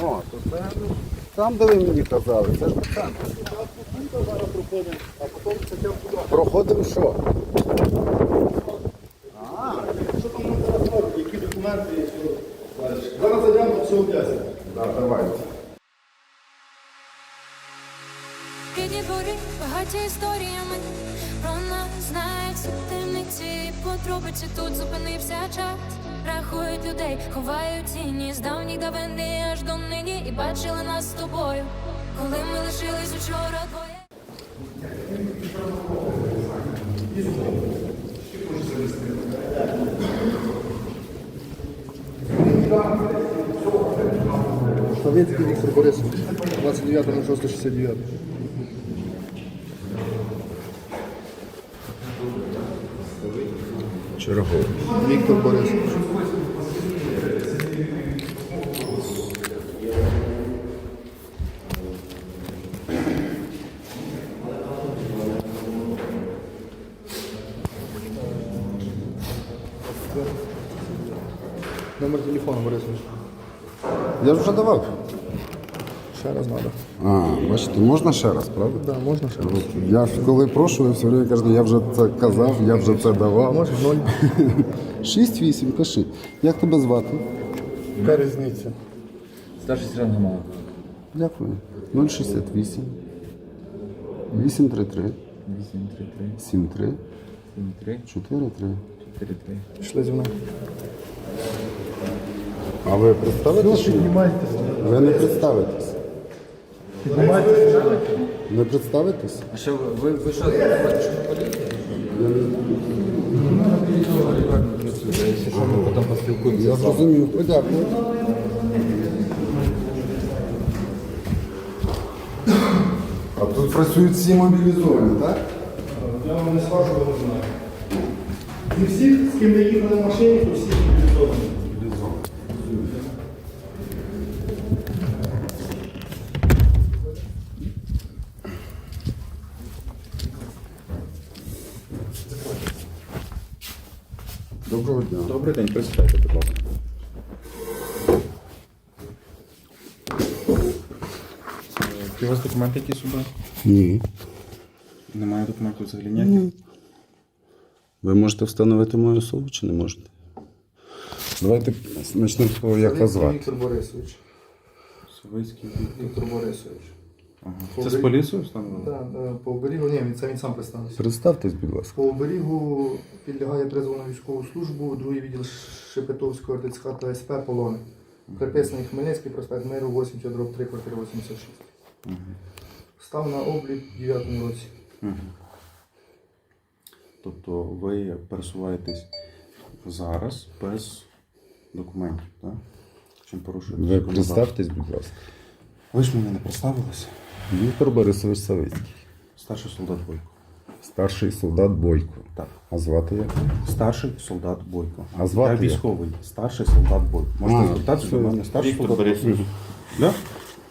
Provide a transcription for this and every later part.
О, то це там, де ви мені казали, це ж там. Проходимо що? Які документи є? Зараз зайдемо до всього об'яснення. Да, давайте. Дворі багаті історіями про нас знають всі темниці. Подробиці тут зупинився час. Рахують людей, ховають тіні з давніх давини аж до нині і бачили нас з тобою, коли ми лишились учора двоє. Савицький Віктор Борисович, 29.06.69. Черговий. Віктор Борисович. Номер телефону, Борисович. Я ж вже давав. Ще раз треба. А, бачите, можна ще раз, правда? Так, да, можна ще раз. Я ж коли прошу, ви все время кажете, я вже це казав, я вже це давав. Може, ноль. 6-8, пиши. Як тебе звати? Яка різниця? Старший сержант Гамала. Дякую. 068 833 833 73 73 43. 43. Пішли зі мною. А ви представитесь? Піднімайтеся. Ви не представитесь. Не представитесь? А що ви, що, думаєте, що ви поліція? Якщо що, ми потім поспілкуємося. Я з вами. зрозумів. Подякую. А тут працюють всі мобілізовані, так? Я вам не скажу, бо не знаю. Не всіх, з ким я їхав на машині, то всі Доброго дня. Добрий день, представте, будь ласка. Чи у вас документи якісь сюди? Ні. Немає документів взагалі ніяких? Ви можете встановити мою особу чи не можете? Давайте почнемо з того, як вас звати. Віктор Борисович. Совицький. Віктор Борисович. Ага. Це з поліцією встановлено? Так, е, по оберігу, ні, він це він сам представився. Представтесь, будь ласка. По оберігу підлягає призву на військову службу, другий відділ Шепетовського РТЦК та СП Полони. Приписаний Хмельницький, проспект Миру, 80, дроб 3, квартира 86. Став на облік у 9 році. Тобто ви пересуваєтесь зараз без документів, так? Чим порушуєте? Ви законодавство? представтесь, будь ласка. Ви ж мені не представилися. Віктор Борисович Савицький. Старший солдат Бойко. Старший солдат Бойко. Так. А звати як? Старший солдат Бойко. А звати Я як? військовий. Старший солдат Бойко. Можете А, звертатися до мене. Старший Віктор солдат Борисович. Бойко. Да?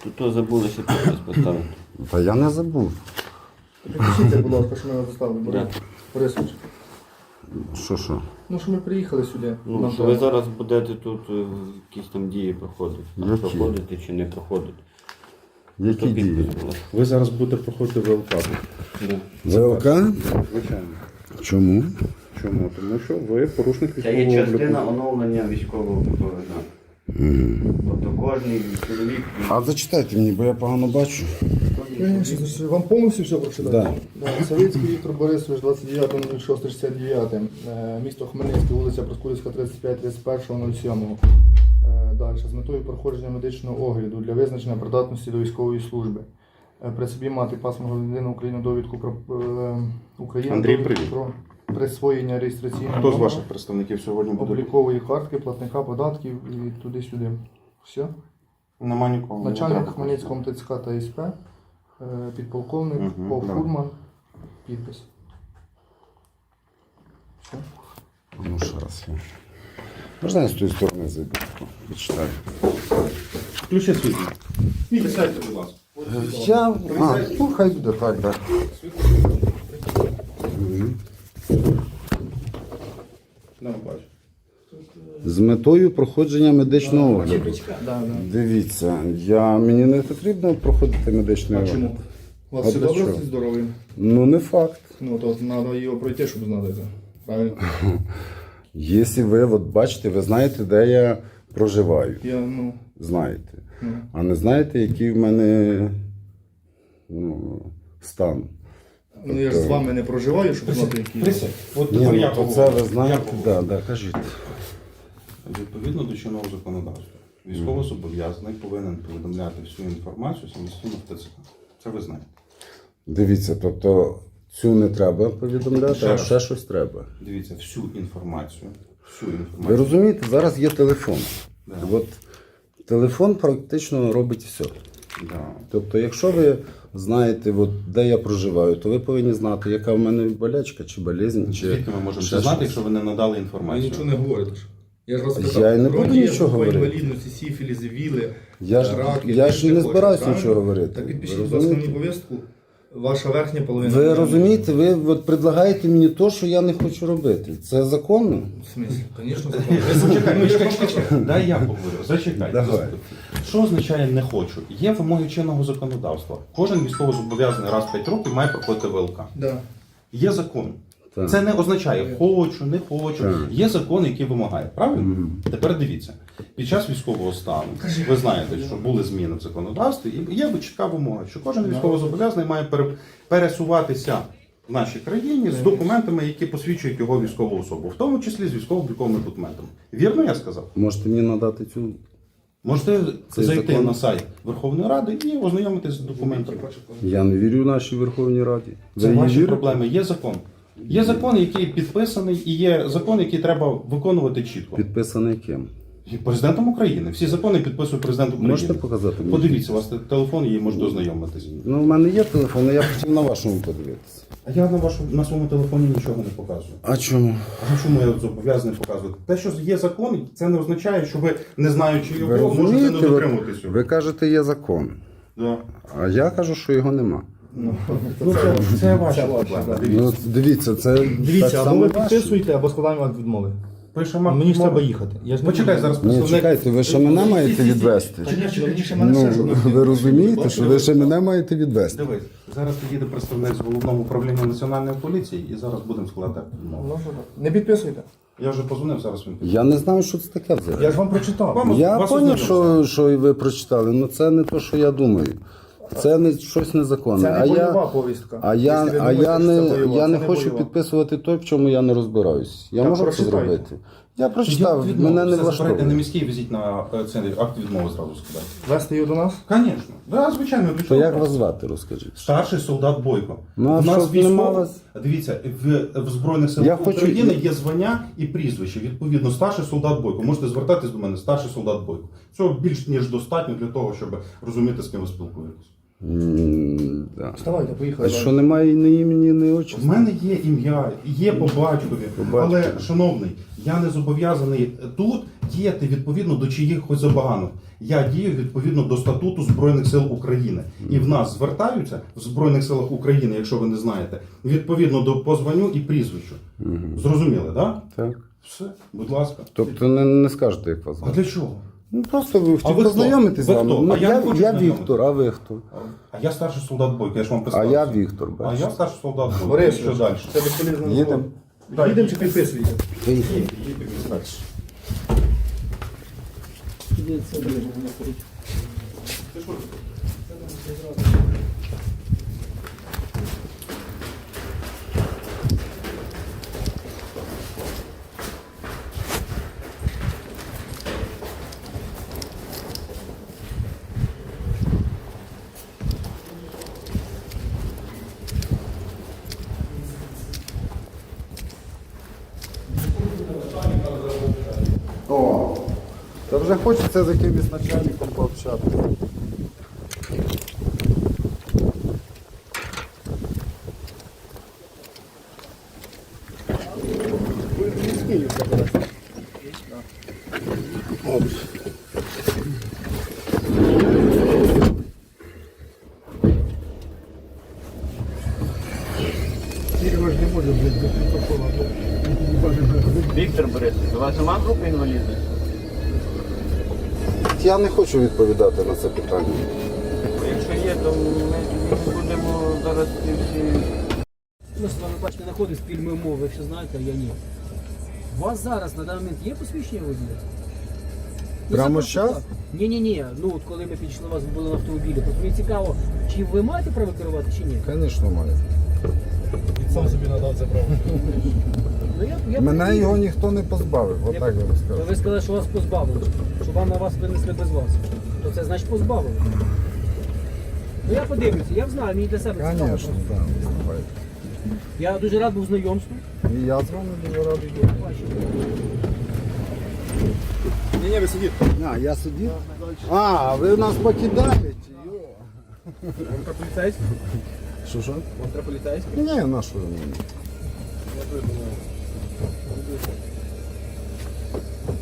Тут то забулися підпис поставити. Та я не забув. Підпишіться, будь ласка, що ми доставили. Борис Борисович. Що що? Ну, що ми приїхали сюди. Ну, що ви зараз будете тут е, якісь там дії проходити. Які? Проходити чи не проходити. Які дії? Ви зараз будете проходити ВЛК. ВЛК? Звичайно. Чому? Чому? Тому що ви порушник Це є частина обліку. оновлення військового повода. Тобто кожен чоловік. А зачитайте мені, бо я погано бачу. Вам повністю все прочитати? Совєтський Да. Савицький Віктор Борисович, 29.06.69, е, місто Хмельницький, вулиця Проскурівська, 35, 31.07 лише з метою проходження медичного огляду для визначення придатності до військової служби. Е, при собі мати паспорт громадянина України довідку про е, Україну Андрій, довідку про присвоєння реєстраційного Хто з ваших представників сьогодні буде? облікової картки, платника податків і туди-сюди. Все. Нема нікого. Начальник треба. Хмельницького МТЦК та СП, е, підполковник, Мгм, Пов давай. Фурман, підпис. Все. Ну, ще раз. я. Можна я з тої сторони зайду? Почитаю. Включи світло. Присядьте, будь ласка. Я. А, ну хай буде так, так. Бачу. З метою проходження медичного огляду. Дивіться, я, мені не потрібно проходити медичний А огляд. чому? У вас А все для добре чого? зі здоров'ям? Ну не факт. Ну, то треба його пройти, щоб знати це. Правильно? Якщо ви от бачите, ви знаєте, де я проживаю. Я, ну, Знаєте. ну. А не знаєте, який в мене ну, стан. Ну я ж з вами не проживаю, щоб знати, які. Присядь. От Ні, тепер ну, то це ви знаєте, поговорю. да, да, кажіть. Відповідно до чинного законодавства, військовозобов'язаний повинен повідомляти всю інформацію самостійно в ТЦК. Це ви знаєте. Дивіться, тобто цю не треба повідомляти, Ще а раз. ще щось треба. Дивіться всю інформацію. Всю Ви розумієте, зараз є телефон. Да. От телефон практично робить все. Да. Тобто, якщо ви знаєте, от, де я проживаю, то ви повинні знати, яка в мене болячка чи болезнь, чи Звідки ми можемо ще це знати, щось. якщо ви не надали інформацію? Ви нічого не говорите. Я ж вас Я не буду Бронхіт, нічого говорити. інвалідності, сіфіліс, віли, Я ж- рак, я ж не правильно? нічого говорити. Так Ви підпишіть, будь ласка, мені повістку. Ваша верхня половина. Ви розумієте, ви от предлагаєте мені те, що я не хочу робити. Це законно? В смислі? Звісно, законно. Зачекай, Ну, я ж чекай, вам чекай, кажу. чекай. Дай я поговорю. Зачекай. Давай. Що означає не хочу? Є вимоги чинного законодавства. Кожен військовозобов'язаний раз в 5 років має проходити ВЛК. Да. Є закон. Так. Це не означає хочу, не хочу. Так. Є закон, який вимагає. Правильно? Тепер дивіться. Під час військового стану ви знаєте, що були зміни в законодавстві, і є чітка вимога, що кожен військовозобов'язаний має пересуватися в нашій країні з документами, які посвідчують його військову особу, в тому числі з військово-обліковими документами. Вірно, я сказав? Можете мені надати цю. Можете Цей зайти закон- на сайт Верховної Ради і ознайомитися з документами. Я не вірю нашій Верховній Раді. Це Ви ваші вірите? проблеми. Є закон. Є закон, який підписаний, і є закон, який треба виконувати чітко. Підписаний ким? І Президентом України. Всі закони підписує президент України. Можете показати мені? Подивіться, у вас те- телефон є, можете ознайомитися. Ну, в мене є телефон, але я хотів на вашому подивитися. А я на вашому на своєму телефоні нічого не показую. А чому? А чому я зобов'язаний показувати? Те, що є закон, це не означає, що ви, не знаючи його, можете не розумієте, ви, дотримуватися. його. ви кажете, є закон. Да. А я кажу, що його нема. Ну, це, це Це да. Дивіться. Ну, дивіться, це так Дивіться, або само ви підписуєте, або складаємо акт відмови. Пишемо. Мені ж треба їхати. Я ж не Почекай, буду. зараз Ні, представник. чекайте, ви ще мене маєте відвести. Конечно, мені ще мене Ну, ви розумієте, що ви ще мене маєте відвести. Дивись, зараз підійде представник з головного управління національної поліції і зараз будемо складати відмову. Не підписуйте. Я вже позвонив, зараз він піде. Я не знаю, що це таке взагалі. Я ж вам прочитав. Я Вас зрозумів, ознайомили. що, що і ви прочитали, але це не те, що я думаю. Це не щось незаконне. Це не а бойова я, повістка. а я, Якщо ви а думаєте, я що це не, бойова, я це не хочу бойова. підписувати той, в чому я не розбираюсь. Я Так можу це зробити. Я прочитав, мене не забирайте на влаштовує. міський візіть на е, цей акт відмови зразу скидати. Вести її до нас? Звісно. Да, звичайно, для То чого? як вас звати, розкажіть? Старший солдат Бойко. Ну, а У нас щоб нема військово... вас- Дивіться, в, в Збройних Я силах хочу- України є звання і прізвище. Відповідно, старший солдат Бойко. Можете звертатись до мене, старший солдат Бойко. Цього більш ніж достатньо для того, щоб розуміти, з ким ви спілкуєтесь. М, да. Вставайте, А поїхали. що немає ні імені, ні очі? В мене є ім'я, є по батькові, але, шановний, я не зобов'язаний тут діяти відповідно до чиїхось забаганок. Я дію відповідно до статуту Збройних сил України. І в нас звертаються в Збройних силах України, якщо ви не знаєте, відповідно до позванню і прізвищу. Зрозуміли, так? Да? Так. Все, будь ласка. Тобто не, не скажете, як вас А звати? для чого? Ну просто ви ви хотів хто? познайомитись з Ви вами. хто? Ну, А я я, хочу я знайомитись. Віктор, а ви хто? А я старший солдат Бойко, я ж вам А я Віктор, А я старший солдат Бойко. Борис, що далі? Це безполезно. Їдемо? Їдемо чи підписуєте? Поїхали. О, та вже хочеться з якимось начальником пообщатися. Я не хочу відповідати на це питання. Якщо є, то ми будемо зараз всі. Ми з вами бачите, знаходить спільної мови, ви все знаєте, а я ні. У вас зараз на даний момент є посвідчення водія? Ну, Прямо це щас? Ні-ні-ні, ну от коли ми підійшли у вас були на автомобілі, то мені цікаво, чи ви маєте право керувати, чи ні? Звісно, маю. Сам собі надав це право. Ну, я, я Мене перевірю. його ніхто не позбавив, Я- отак я вам скажу. ви сказали, що вас позбавили, що вам на вас винесли без вас. То це значить позбавили. Ну я подивлюся, я знаю, мені для себе цікаво. Звісно, так. Я дуже рад був знайомству. І я з вами дуже радий. Ні, ні, ви сидіть. А, я сидів? А, ви нас покидаєте? Йо. Що що? Вам? Ні, на що ви мені? Просто вони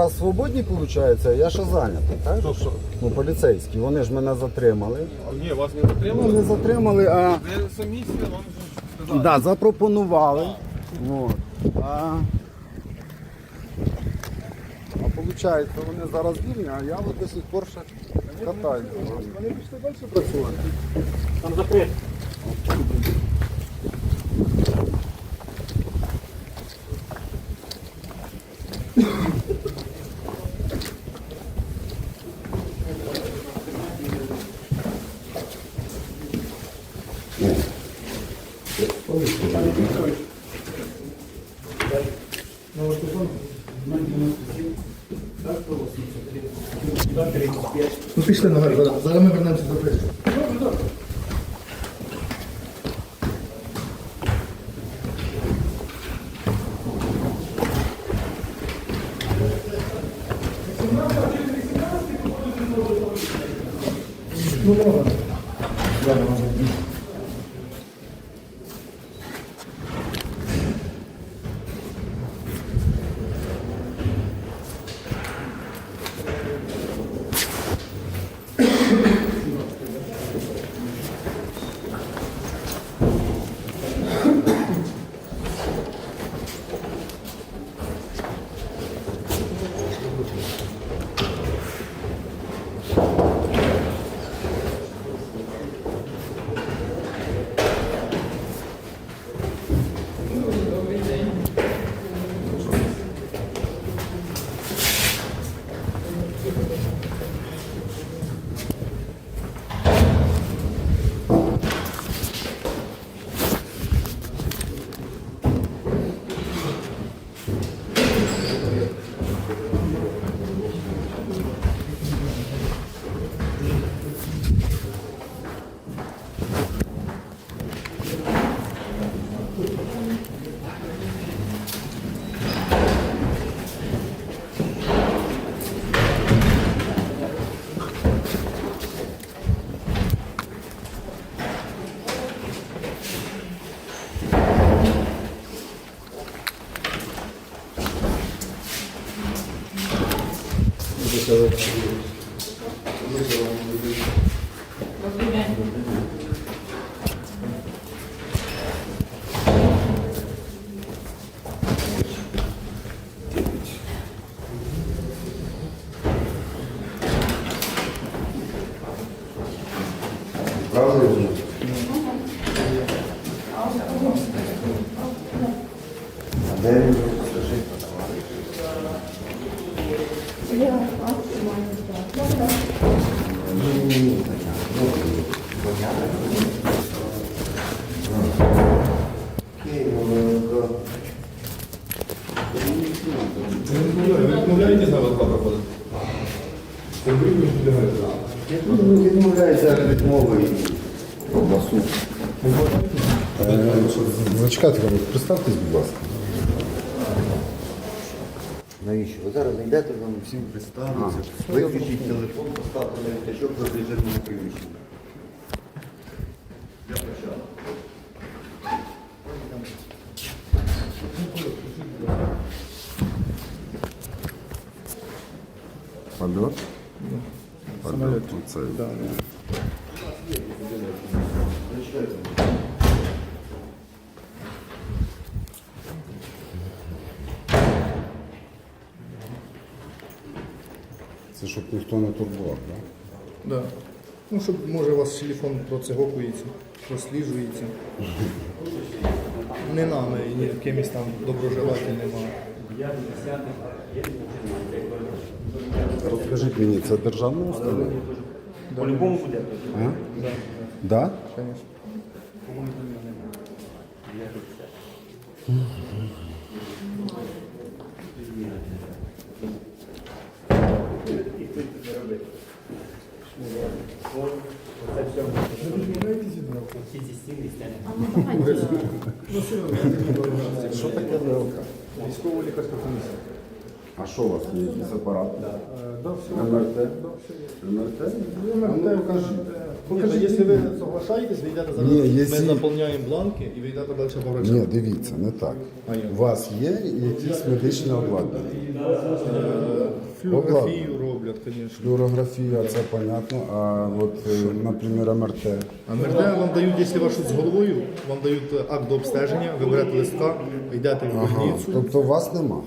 зараз свободні, виходить, а я ще зайнятий, так? Ну, поліцейські, вони ж мене затримали. Ні, вас не Ну, затримали. не затримали, а Ви самі себе вам вже сказали. да, запропонували. От. А, а виходить, вони зараз вільні, а я от до сих пор ще катаюся. Вони пішли далі працювати. Там закрито. Ну пішли наверх, зараз, ми вернемося до прийшли. суд. Зачекайте, представтесь, будь ласка. Навіщо? Ви зараз зайдете, вам всім представиться. Виключіть телефон, поставте на літачок, за режимне приміщення. Я почав. Алло? Ну, Алло, тут це. Щоб ніхто не турбував, так? Да. Ну, щоб може у вас телефон процегокується, просліджується. Не нами, ні кимось там доброжелательним. а Розкажіть мені, це державна установа? По-любому буде. А? Да? Конечно. Що таке ВЛК? Військово-лікарська комісія. А що у вас є? Якийсь апарат? Да, все. МРТ? МРТ? Ну, покажіть. Покажіть, якщо ви соглашаєтесь, ви йдете зараз. Ні, Ми якщо- заповняємо бланки і ви йдете далі по врачам. Ні, дивіться, не так. У вас є якісь медичне обладнання? Флюорографію роблять, звісно. Флюорографія, це понятно, а от, е, наприклад, МРТ. А МРТ вам дають, якщо щось з головою, вам дають акт до обстеження, ви берете листка, йдете в Ага. больницю. Тобто вас нема.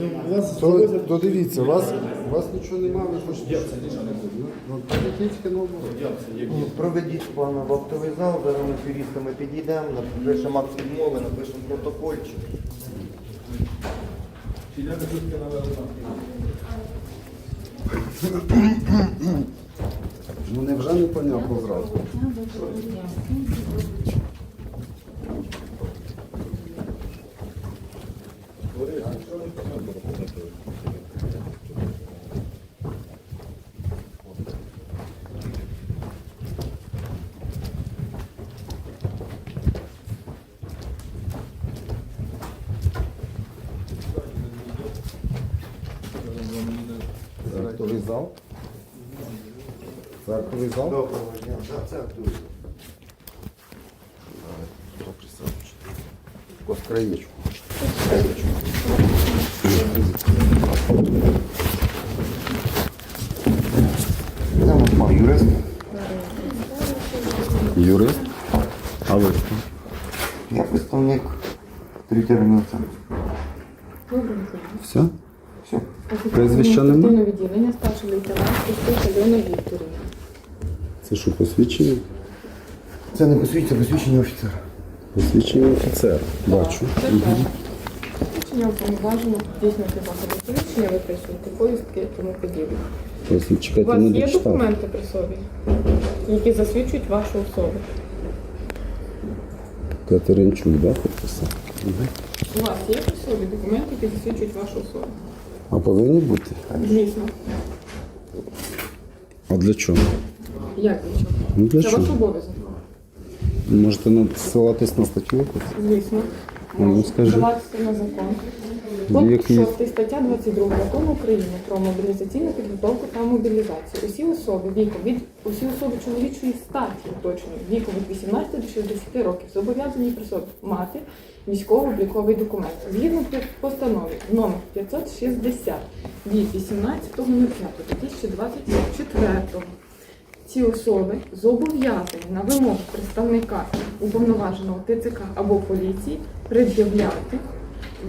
Ну, у вас То, то дивіться, у вас, у вас нічого немає, ви хочете. щоб нічого не буде. Ну, ну. Ну, Проведіть плану в актовий зал, зараз ми з юристами підійдемо, напишемо акт відмови, напишемо протокольчик. Ну невже не понятно зразу? Це актовий зал? Це актовий зал? Доброго дня. Да, це актовий зал. Ось краєчку. Це юрист. Юрист? А ви хто? Я представник центру. Все? Все. Прізвища нема? Оперативне відділення старший лейтенант Костюк Альона Вікторівна. Це що, посвідчення? Це не посвідчення, це посвідчення офіцера. Посвідчення офіцера. Бачу. Це так. Посвідчення уповноважено здійснювати заходи поліції, виписувати поїздки і тому подібне. Ось, У чекайте, вас не є дочитав. документи при собі, які засвідчують вашу особу? Катеринчук, да, підписав? У вас є при собі документи, які засвідчують вашу особу? А повинні бути? Звісно. А для чого? Як для чого? Ну для Це чого? ваш обов'язок. Можете надсилатись на статтю якусь? Звісно. Ну, Можете скажи. Ссилатися на закон. Пункт Який? 6 стаття 22 закону України про мобілізаційну підготовку та мобілізацію. Усі особи віком від усі особи чоловічої статі уточнюю, віком від 18 до 60 років зобов'язані при собі мати військово-обліковий документ. Згідно при постанові номер 560 від 18.05.2024 ці особи зобов'язані на вимогу представника уповноваженого ТЦК або поліції пред'являти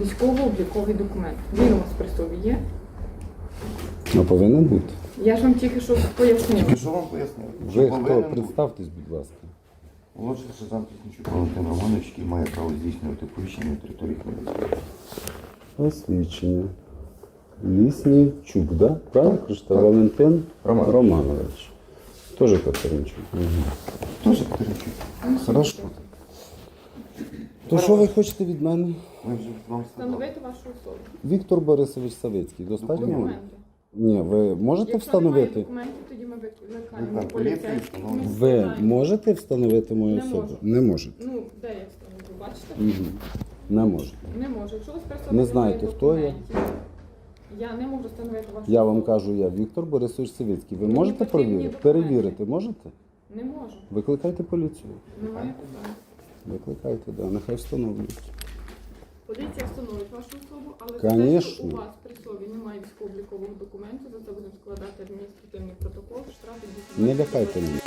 військово-обліковий документ. Він у вас при собі є. А повинен бути. Я ж вам тільки що пояснила. Що вам пояснили? Ви хто? повинен бути? Представтесь, будь ласка. Молодший сержант Лісничук Валентин Романович, який має право здійснювати повіщення на території Хмельницької. Посвідчення. Ліснічук, да? Правильно кажете? Валентин Романович. Романович. Тоже Катеринчук. Угу. Теж Катеринчук. Хорошо. То що ви хочете від мене? Ми вже вам сказали. Встановити вашу особу. Віктор Борисович Савицький. Достатньо? Документи. Ні, ви можете Якщо немає встановити? документів, тоді ми викликаємо Викликаємо поліцейських. встановлюємо. ми Ви складаємо. можете встановити мою Не особу? можу. Не можете. Ну, де я встановлю, бачите? Не можете. Не можу. Якщо у вас при собі Не немає знаєте, хто я? документів, Я не можу встановити вашу Я вам особу. кажу, я Віктор Борисович Савицький. Ви Мені можете потрібні перевірити? документи. Перевірити можете? Не можу. Викликайте поліцію. Немає питань. Викликайте, да. Нехай встановлюють. Поліція встановить вашу особу, але за те, Конечно. що у вас при собі немає військово-облікового документу, за це будемо складати адміністративний протокол, штраф від 18 Не лякайте мене.